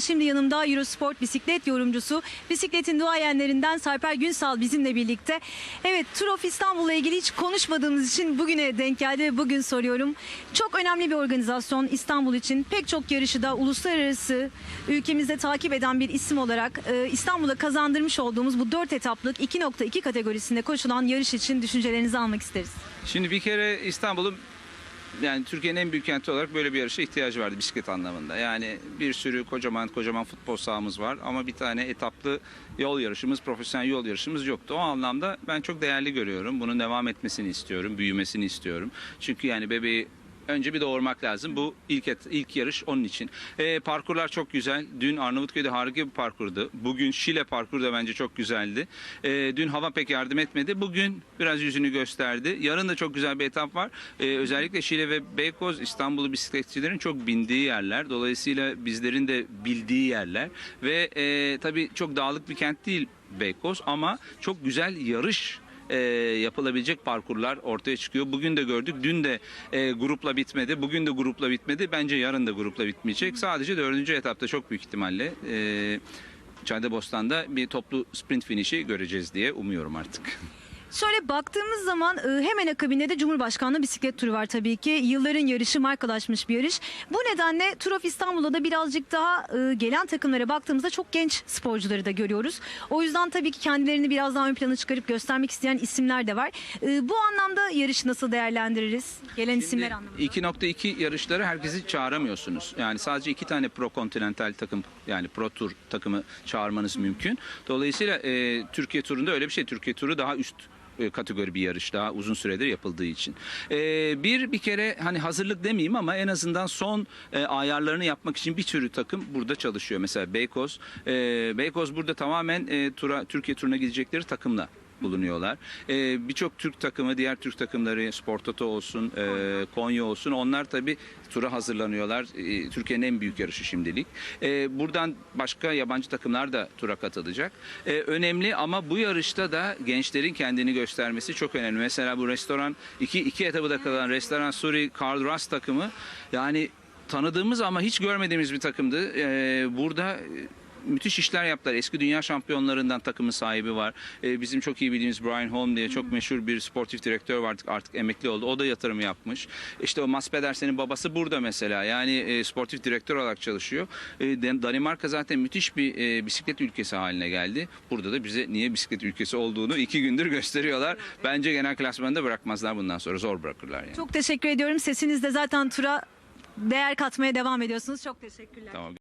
Şimdi yanımda Eurosport bisiklet yorumcusu, bisikletin duayenlerinden Sarper Günsal bizimle birlikte. Evet, Tour of İstanbul'la ilgili hiç konuşmadığımız için bugüne denk geldi ve bugün soruyorum. Çok önemli bir organizasyon İstanbul için. Pek çok yarışı da uluslararası ülkemizde takip eden bir isim olarak e, İstanbul'a kazandırmış olduğumuz bu 4 etaplık 2.2 kategorisinde koşulan yarış için düşüncelerinizi almak isteriz. Şimdi bir kere İstanbul'un yani Türkiye'nin en büyük kenti olarak böyle bir yarışa ihtiyacı vardı bisiklet anlamında. Yani bir sürü kocaman kocaman futbol sahamız var ama bir tane etaplı yol yarışımız, profesyonel yol yarışımız yoktu. O anlamda ben çok değerli görüyorum. Bunun devam etmesini istiyorum, büyümesini istiyorum. Çünkü yani bebeği önce bir doğurmak lazım. Bu ilk et, ilk yarış onun için. Ee, parkurlar çok güzel. Dün Arnavutköy'de harika bir parkurdu. Bugün Şile parkuru da bence çok güzeldi. Ee, dün hava pek yardım etmedi. Bugün biraz yüzünü gösterdi. Yarın da çok güzel bir etap var. Ee, özellikle Şile ve Beykoz İstanbul'u bisikletçilerin çok bindiği yerler. Dolayısıyla bizlerin de bildiği yerler. Ve e, tabii çok dağlık bir kent değil Beykoz ama çok güzel yarış e, yapılabilecek parkurlar ortaya çıkıyor. Bugün de gördük. Dün de e, grupla bitmedi. Bugün de grupla bitmedi. Bence yarın da grupla bitmeyecek. Sadece dördüncü etapta çok büyük ihtimalle e, Caddebostan'da bir toplu sprint finişi göreceğiz diye umuyorum artık. Şöyle baktığımız zaman e, hemen akabinde de Cumhurbaşkanlığı bisiklet turu var tabii ki. Yılların yarışı markalaşmış bir yarış. Bu nedenle Tour of İstanbul'da da birazcık daha e, gelen takımlara baktığımızda çok genç sporcuları da görüyoruz. O yüzden tabii ki kendilerini biraz daha ön plana çıkarıp göstermek isteyen isimler de var. Bu anlamda yarışı nasıl değerlendiririz? Gelen isimler anlamında. 2.2 yarışları herkesi çağıramıyorsunuz. Yani sadece iki tane Pro Continental takım yani Pro Tour takımı çağırmanız mümkün. Dolayısıyla e, Türkiye turunda öyle bir şey. Türkiye turu daha üst kategori bir yarış daha uzun süredir yapıldığı için. E, bir bir kere hani hazırlık demeyeyim ama en azından son e, ayarlarını yapmak için bir sürü takım burada çalışıyor. Mesela Beykoz, e, Beykoz burada tamamen e, tura, Türkiye turuna gidecekleri takımla bulunuyorlar. Ee, Birçok Türk takımı, diğer Türk takımları, Sportoto olsun, e, Konya olsun onlar tabii tura hazırlanıyorlar. Ee, Türkiye'nin en büyük yarışı şimdilik. Ee, buradan başka yabancı takımlar da tura katılacak. Ee, önemli ama bu yarışta da gençlerin kendini göstermesi çok önemli. Mesela bu restoran, iki, iki etabı da kalan restoran Suri Karl Ras takımı yani tanıdığımız ama hiç görmediğimiz bir takımdı. Ee, burada müthiş işler yaptılar. Eski dünya şampiyonlarından takımın sahibi var. Ee, bizim çok iyi bildiğimiz Brian Holm diye çok meşhur bir sportif direktör var artık, emekli oldu. O da yatırım yapmış. İşte o Mats Pedersen'in babası burada mesela. Yani e, sportif direktör olarak çalışıyor. E, Dan- Danimarka zaten müthiş bir e, bisiklet ülkesi haline geldi. Burada da bize niye bisiklet ülkesi olduğunu iki gündür gösteriyorlar. Bence genel klasmanda bırakmazlar bundan sonra. Zor bırakırlar yani. Çok teşekkür ediyorum. Sesiniz de zaten tura değer katmaya devam ediyorsunuz. Çok teşekkürler. Tamam.